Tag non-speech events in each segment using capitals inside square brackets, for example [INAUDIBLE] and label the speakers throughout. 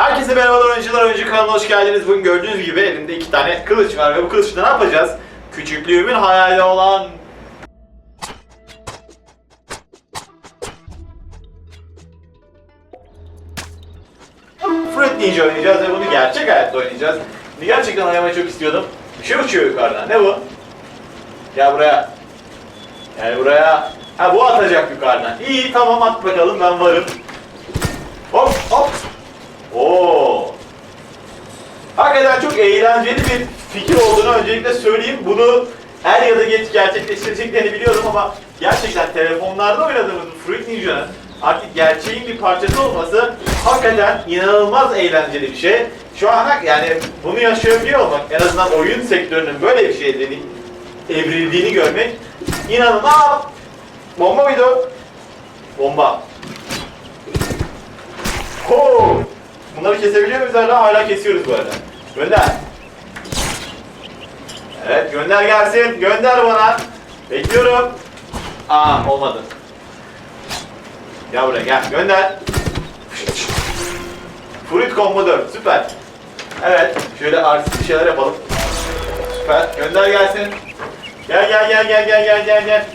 Speaker 1: Herkese merhabalar oyuncular, oyuncu kanalına hoş geldiniz. Bugün gördüğünüz gibi elimde iki tane kılıç var ve bu kılıçla ne yapacağız? Küçüklüğümün hayali olan... Fruit Ninja oynayacağız ve bunu gerçek hayatta oynayacağız. Bunu gerçekten oynamayı çok istiyordum. Bir şey uçuyor yukarıdan. Ne bu? Gel buraya. Gel buraya. Ha bu atacak yukarıdan. İyi tamam at bakalım ben varım. Oo. Hakikaten çok eğlenceli bir fikir olduğunu öncelikle söyleyeyim. Bunu er ya da geç gerçekleştireceklerini biliyorum ama gerçekten telefonlarda oynadığımız Fruit Ninja'nın artık gerçeğin bir parçası olması hakikaten inanılmaz eğlenceli bir şey. Şu an yani bunu yaşayabiliyor olmak, en azından oyun sektörünün böyle bir şeye dedi- evrildiğini görmek inanılmaz. Bomba mıydı? Bomba. Ho! Bunları kesebiliyor muyuz hala? Hala kesiyoruz bu arada. Gönder. Evet gönder gelsin. Gönder bana. Bekliyorum. Aa olmadı. Gel buraya gel. Gönder. Fruit Combo 4. Süper. Evet. Şöyle artistik şeyler yapalım. Süper. Gönder gelsin. Gel gel gel gel gel gel gel gel.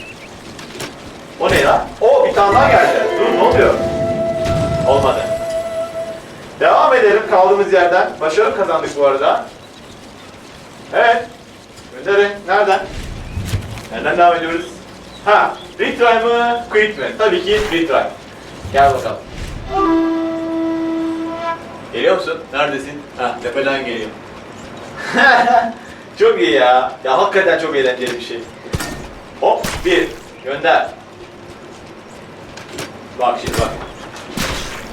Speaker 1: O ne lan? O bir tane daha geldi. Dur ne oluyor? Olmadı. Kaldığımız yerden. Başarı kazandık bu arada. Evet. Gönderin. Nereden? Nereden devam ediyoruz? Ha, retry mı, quit mi? Tabii ki retry. Gel bakalım. Geliyor musun? Neredesin? Ha, tepeden geliyor. [LAUGHS] çok iyi ya. Ya hakikaten çok eğlenceli bir şey. Hop, bir. Gönder. Bak şimdi bak.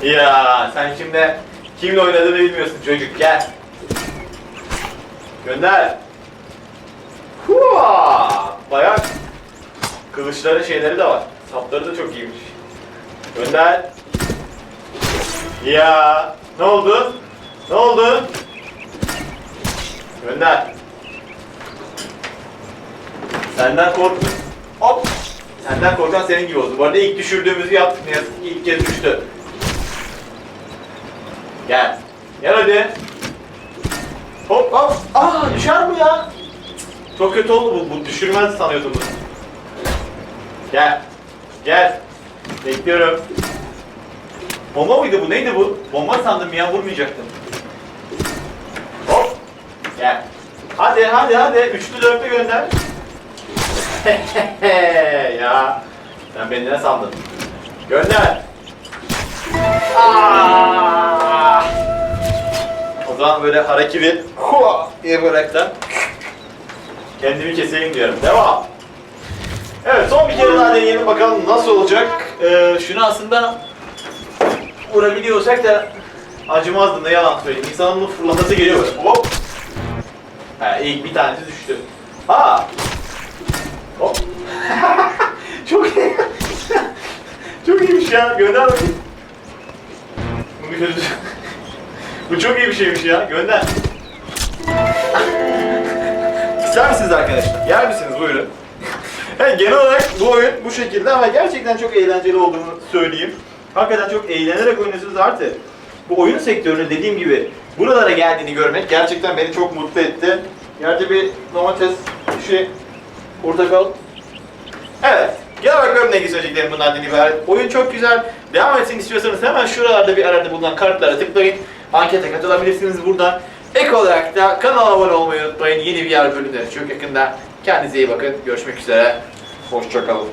Speaker 1: Ya sen şimdi kimle oynadığını bilmiyorsun çocuk gel. Gönder. Hua! Bayağı kılıçları şeyleri de var. Sapları da çok iyiymiş. Gönder. Ya ne oldu? Ne oldu? Gönder. Senden korktum. Hop. Senden korkan senin gibi oldu. Bu arada ilk düşürdüğümüzü yaptık. Ne yazık ki ilk kez düştü. Gel. Gel hadi. Hop hop. Aa düşer mi ya? Çok kötü oldu bu. Bu düşürmez sanıyordum bunu. Gel. Gel. Bekliyorum. Bomba mıydı bu? Neydi bu? Bomba sandım ya vurmayacaktım. Hop. Gel. Hadi hadi hadi. Üçlü dörtlü gönder. [LAUGHS] ya. Sen beni ne sandın? Gönder. Zaman böyle hareketi hua bıraksam kendimi keseyim diyorum. Devam. Evet son bir kere daha deneyelim bakalım nasıl olacak. Ee, şunu aslında vurabiliyorsak da acımazdı ne yalan söyleyeyim. İnsanın bunu fırlaması geliyor böyle. Hop. Ha, ilk bir tanesi düştü. Ha. Hop. [LAUGHS] Çok iyi. [LAUGHS] Çok iyiymiş ya. Gönder bakayım. Bunu gördüm. Bu çok iyi bir şeymiş ya. Gönder. İster misiniz arkadaşlar? Yer misiniz? Buyurun. Evet, genel olarak bu oyun bu şekilde ama gerçekten çok eğlenceli olduğunu söyleyeyim. Hakikaten çok eğlenerek oynuyorsunuz artı. Bu oyun sektörünün dediğim gibi buralara geldiğini görmek gerçekten beni çok mutlu etti. Yerde bir domates, şey, portakal. Evet. Genel olarak benimle ilgili söyleyeceklerim bunlardan ibaret. Oyun çok güzel. Devam etsin istiyorsanız hemen şuralarda bir arada bulunan kartlara tıklayın. Ankete katılabilirsiniz buradan. Ek olarak da kanala abone olmayı unutmayın. Yeni bir yer bölümleri çok yakında. Kendinize iyi bakın. Görüşmek üzere. Hoşçakalın.